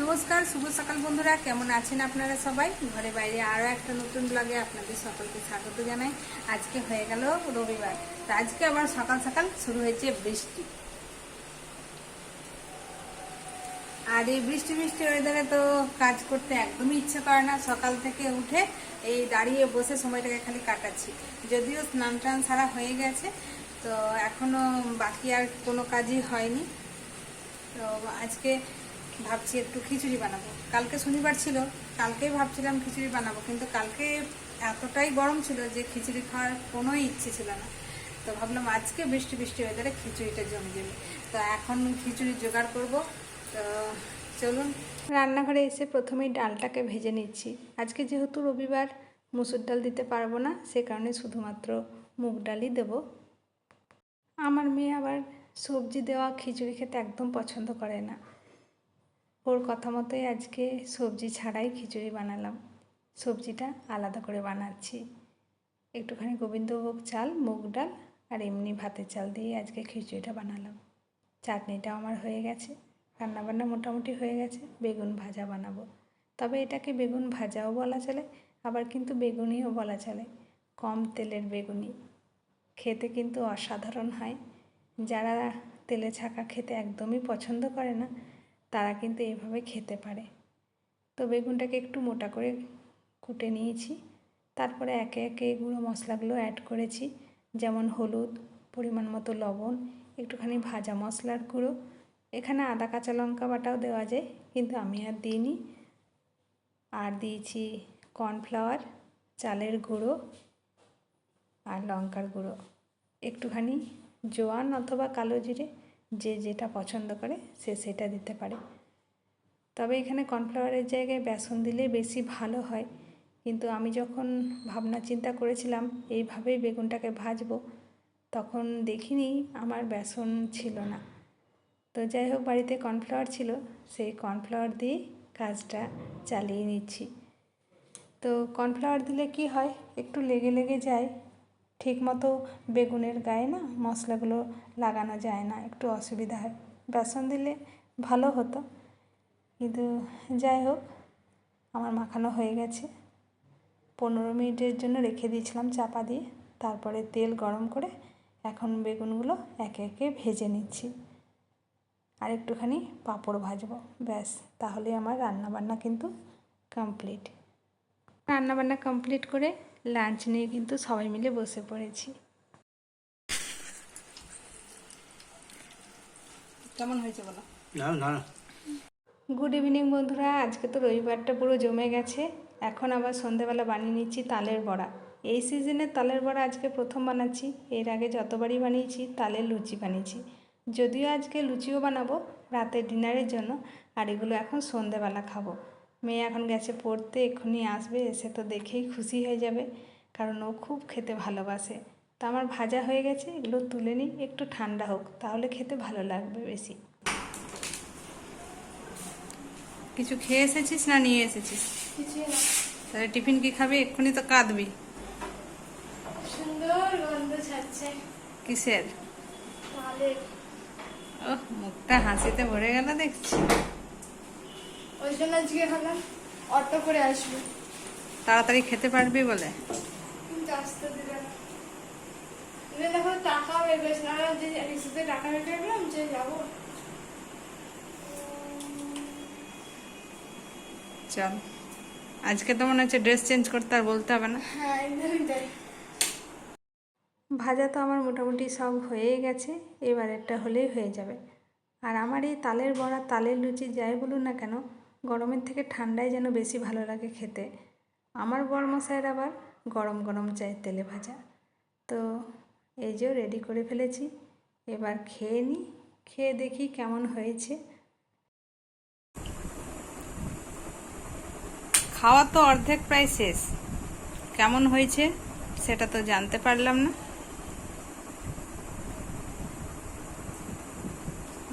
নমস্কার, শুভ সকাল বন্ধুরা। কেমন আছেন আপনারা সবাই? ঘরে বাইরে আরও একটা নতুন ব্লগে আপনাদের সকলকে স্বাগত জানাই। আজকে হয়ে গেল রবিবার। তো আজকে আবার সকাল সকাল শুরু হয়েছে বৃষ্টি। আর এই বৃষ্টি বৃষ্টি ওয়েদারে তো কাজ করতে একদমই ইচ্ছে করে না। সকাল থেকে উঠে এই দাঁড়িয়ে বসে সময়টাকে খালি কাটাচ্ছি। যদিও স্নান টান সারা হয়ে গেছে, তো এখনও বাকি আর কোনো কাজই হয়নি। তো আজকে ভাবছি একটু খিচুড়ি বানাবো। কালকে শনিবার ছিল, কালকেই ভাবছিলাম খিচুড়ি বানাবো, কিন্তু কালকে এতটাই গরম ছিল যে খিচুড়ি খাওয়ার কোনো ইচ্ছে ছিল না। তো ভাবলাম আজকে বৃষ্টি বৃষ্টি ওয়েদারে খিচুড়িটা জমে যাবে। তো এখন খিচুড়ি জোগাড় করব। তো চলুন। রান্নাঘরে এসে প্রথমেই ডালটাকে ভেজে নিচ্ছি। আজকে যেহেতু রবিবার, মুসুর ডাল দিতে পারব না, সে কারণে শুধুমাত্র মুগ ডালই দেবো। আমার মেয়ে আবার সবজি দেওয়া খিচুড়ি খেতে একদম পছন্দ করে না। ওর কথা মতোই আজকে সবজি ছাড়াই খিচুড়ি বানালাম। সবজিটা আলাদা করে বানাচ্ছি। একটুখানি গোবিন্দভোগ চাল, মুগ ডাল আর এমনি ভাতের চাল দিয়ে আজকে খিচুড়িটা বানালাম। চাটনিটাও আমার হয়ে গেছে। রান্নাবান্না মোটামুটি হয়ে গেছে। বেগুন ভাজা বানাবো। তবে এটাকে বেগুন ভাজাও বলা চলে, আবার কিন্তু বেগুনিও বলা চলে। কম তেলের বেগুনি। খেতে কিন্তু অসাধারণ হয়। যারা তেলে ছাকা খেতে একদমই পছন্দ করে না তারা কিন্তু এভাবে খেতে পারে। তো বেগুনটাকে একটু মোটা করে কুটে নিয়েছি। তারপরে একে একে গুঁড়ো মশলাগুলো অ্যাড করেছি। যেমন হলুদ, পরিমাণ মতো লবণ, একটুখানি ভাজা মশলার গুঁড়ো। এখানে আদা, কাঁচা লঙ্কা বাটাও দেওয়া যায়, কিন্তু আমি আর দিইনি। আর দিয়েছি কর্নফ্লাওয়ার, চালের গুঁড়ো আর লঙ্কার গুঁড়ো। একটুখানি জোয়ান অথবা কালো জিরে যে যেটা পছন্দ করে সে সেটা দিতে পারে। তবে এখানে কর্নফ্লাওয়ারের জায়গায় বেসন দিলে বেশি ভালো হয়। কিন্তু আমি যখন ভাবনা চিন্তা করেছিলাম, এইভাবেই বেগুনটাকে ভাজবো, তখন দেখিনি আমার বেসন ছিল না। তো যাই হোক, বাড়িতে কর্নফ্লাওয়ার ছিল, সেই কর্নফ্লাওয়ার দিয়ে কাজটা চালিয়ে নিচ্ছি। তো কর্নফ্লাওয়ার দিলে কি হয়? একটু লেগে লেগে যায় ঠিক মতো বেগুনের গায়ে না মশলাগুলো লাগানো যায় না, একটু অসুবিধা হয়। বেসন দিলে ভালো হতো। কিন্তু যাই হোক, আমার মাখানো হয়ে গেছে। পনেরো মিনিটের জন্য রেখে দিয়েছিলাম চাপা দিয়ে। তারপরে তেল গরম করে এখন বেগুনগুলো একে একে ভেজে নিচ্ছি। আর একটুখানি পাঁপড় ভাজবো। ব্যাস তাহলে আমার রান্নাবান্না কিন্তু কমপ্লিট। রান্নাবান্না কমপ্লিট করে লাঞ্চ নিয়ে কিন্তু সবাই মিলে বসে পড়েছি। কেমন হয়েছে বলো? না না না। গুড ইভিনিং বন্ধুরা আজকে তো রবিবারটা পুরো জমে গেছে। এখন আবার সন্ধেবেলা বানিয়ে নিচ্ছি তালের বড়া। এই সিজনে তালের বড়া আজকে প্রথম বানাচ্ছি। এর আগে যতবারই বানিয়েছি তালের লুচি বানিয়েছি। যদিও আজকে লুচিও বানাবো রাতের ডিনারের জন্য আর এগুলো এখন সন্ধেবেলা খাব। মেয়ে এখন গেছে পড়তে এক্ষুনি আসবে এসে তো দেখেই খুশি হয়ে যাবে কারণ ও খুব খেতে ভালোবাসে। তো আমার ভাজা হয়ে গেছে এগুলো তুলে নিই একটু ঠান্ডা হোক তাহলে খেতে ভালো লাগবে বেশি। কিছু খেয়ে এসেছিস না নিয়ে এসেছিস? তাহলে টিফিন কি খাবি? এক্ষুনি তো কাঁদবি। সুন্দর গন্ধ ছাড়ছে। কিসের? তালের ও মুখটা হাসিতে ভরে গেল দেখছি। ওই জন্য আজকে ভাবলাম অটো করে আসব। তাড়াতাড়ি খেতে পারবি বলে? কিন্তু আসতে দিবে না। দেখো টাকা বের করেছে না যে রিসিতে টাকা বের করে গেলাম যে যাব। চল। আজকে তো মনে হচ্ছে ড্রেস চেঞ্জ করতে আর বলতে হবে না। হ্যাঁ একদমই তাই। ভাজা তো আমার মোটামুটি সব হয়েই গেছে। এবারেরটা হলেই হয়ে যাবে। আর আমার এই তালের বড়া তালের লুচি যাই বলুন না কেন গরমের থেকে ঠান্ডায় যেন বেশি ভালো লাগে খেতে। আমার বরমশাইয়ের আবার গরম গরম চাই তেলে ভাজা। তো এই যে রেডি করে ফেলেছি। এবার খেয়ে নিই খেয়ে দেখি কেমন হয়েছে। খাওয়া তো অর্ধেক প্রায় শেষ। কেমন হয়েছে সেটা তো জানতে পারলাম না।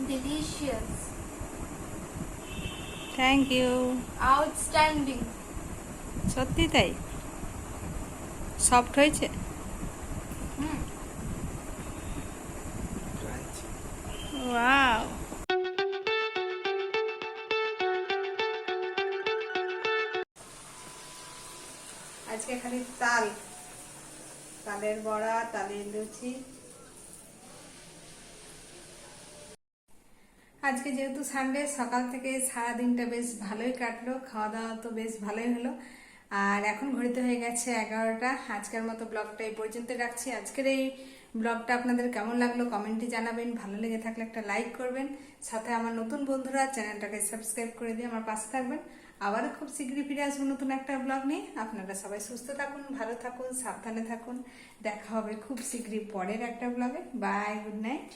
ডিলিশিয়াস থ্যাংক ইউ আউটস্ট্যান্ডিং সত্যি তাই? সফট হয়েছে? ওয়াও আজকে খালি তাল। তালের বড়া তালের লুচি। আজকে যেহেতু সানডে সকাল থেকে সারা দিনটা বেশ ভালোই কাটলো খাওয়া দাওয়া তো বেশ ভালোই হলো। আর এখন ঘড়িতে হয়ে গেছে এগারোটা। আজকের মতো ব্লগটা এই পর্যন্ত রাখছি। আজকের এই ব্লগটা আপনাদের কেমন লাগল কমেন্টে জানাবেন। ভালো লেগে থাকলে একটা লাইক করবেন। সাথে আমার নতুন বন্ধুরা, চ্যানেলটাকে সাবস্ক্রাইব করে দিয়ে আমার পাশে থাকবেন। আবারও খুব শীঘ্রই ফিরে আসব নতুন একটা ব্লগ নিয়ে। আপনারা সবাই সুস্থ থাকুন, ভালো থাকুন, সাবধানে থাকুন। দেখা হবে খুব শীঘ্রই পরের একটা ব্লগে। Bye good night